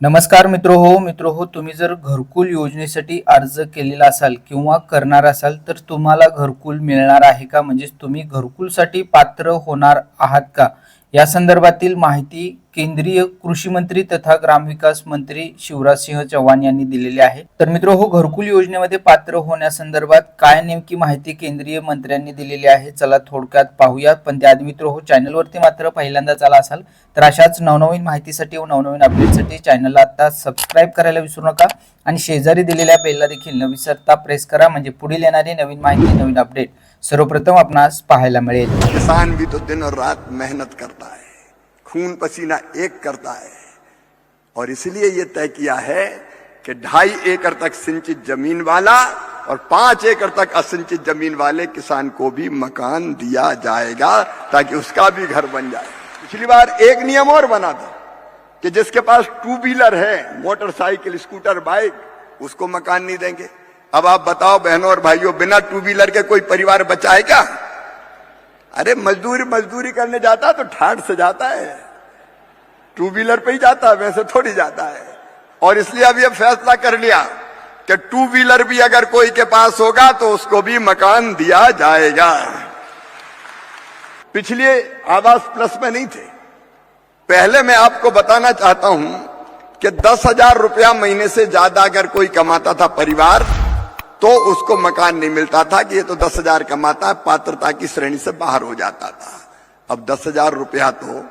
नमस्कार मित्र हो मित्र हो तुम्ही जर घरकुल योजनेसाठी अर्ज केलेला असाल किंवा करणार असाल तर तुम्हाला घरकुल मिळणार आहे का? म्हणजेच तुम्ही घरकुलसाठी पात्र होणार आहात का? या संदर्भातील माहिती केंद्रीय कृषी मंत्री तथा ग्रामविकास मंत्री शिवराज सिंह चौहान यांनी दिलेली आहे. तर मित्र हो घरकुल योजनेमध्ये पात्र होण्यासंदर्भात काय नेमकी माहिती केंद्रीय मंत्र्यांनी दिलेली आहे? चला थोडक्यात पाहूया. पण त्याआधी मित्र हो चॅनलवरती मात्र पहिल्यांदाच आला असाल तर अशाच नवनवीन माहितीसाठी व नवनवीन अपडेटसाठी चॅनलला आता सबस्क्राईब करायला विसरू नका आणि शेजारी दिलेल्या बेलला देखील न विसरता प्रेस करा. म्हणजे पुढील येणारी नवीन माहिती नवीन अपडेट सर्वप्रथम आपणास पाहायला मिळेल. किसान भी तो दिन और रात मेहनत करता है, खून पसीना एक करता है। और इसलिए ये तय किया है कि ढाई एकड़ तक सिंचित ज़मीन वाला और पाँच एकड़ तक असिंचित ज़मीन वाले किसान को भी मकान दिया जाएगा ताकि उसका भी घर बन जाए। पिछली बार एक नियम और बना था कि जिसके पास टू व्हीलर है मोटरसाइकिल स्कूटर बाइक उसको मकान नहीं देंगे। अब आप बताओ बहनों और भाइयों, बिना टू व्हीलर के कोई परिवार बचा है क्या? अरे मजदूरी मजदूरी करने जाता है तो ठाट से जाता है। टू व्हीलर पे ही जाता है, वैसे थोड़ी जाता है। और इसलिए अब फैसला कर लिया कि टू व्हीलर भी अगर कोई के पास होगा तो उसको भी मकान दिया जाएगा। पिछले आवास प्लस में नहीं थे। पहले मैं आपको बताना चाहता हूँ कि दस हज़ार रुपया महीने से ज़्यादा अगर कोई कमाता था परिवार तो उसको मकान नहीं मिलता था कि ये तो दस हज़ार कमाता है पात्रता की श्रेणी से बाहर हो जाता था। अब दस हज़ार रुपया तो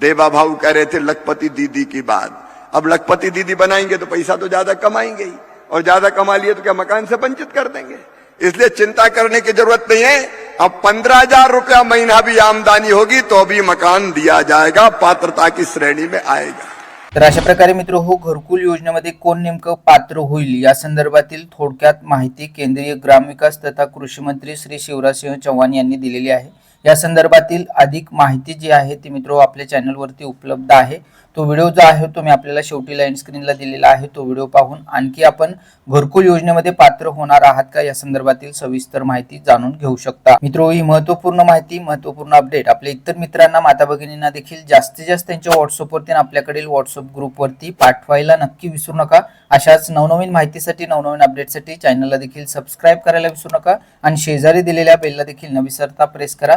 देवा भाऊ कह रहे थे, लखपति दीदी की बात। अब लखपति दीदी बनाएँगे तो पैसा तो ज़्यादा कमाएँगे ही। और ज़्यादा कमा लिए तो क्या मकान से वंचित कर देंगे? इसलिए चिंता करने की ज़रूरत नहीं है। अब पंद्रह हज़ार रुपया महीना भी आमदनी होगी तो भी मकान दिया जाएगा, पात्रता की श्रेणी में आएगा। तर अशा प्रकारे मित्र हो घरकुल योजनेमध्ये कोण नेमकं पात्र होईल? या संदर्भातील थोडक्यात माहिती केंद्रीय ग्रामविकास तथा कृषी मंत्री श्री शिवराजसिंह चौहान यांनी दिलेली आहे. या संदर्भातील अधिक माहिती जी आहे ती मित्रो आपल्या चॅनलवरती उपलब्ध आहे. तो व्हिडिओ जो आहे तो मी आपल्याला शेवटी लाईन स्क्रीनला दिलेला आहे. तो व्हिडिओ पाहून आणखी आपण घरकुल योजनेमध्ये पात्र होणार आहात का या संदर्भातील सविस्तर माहिती जाणून घेऊ शकता. मित्रो ही महत्त्वपूर्ण माहिती महत्त्वपूर्ण अपडेट आपल्या इतर मित्रांना माता भगिनींना देखील जास्तीत जास्त त्यांच्या व्हॉट्सअपवरती आपल्याकडील व्हॉट्सअप ग्रुपवरती पाठवायला नक्की विसरू नका. अशाच नवनवीन माहितीसाठी नवनवीन अपडेटसाठी चॅनलला देखील सबस्क्राईब करायला विसरू नका. आणि शेजारी दिलेल्या बेलला देखील न विसरता प्रेस करा.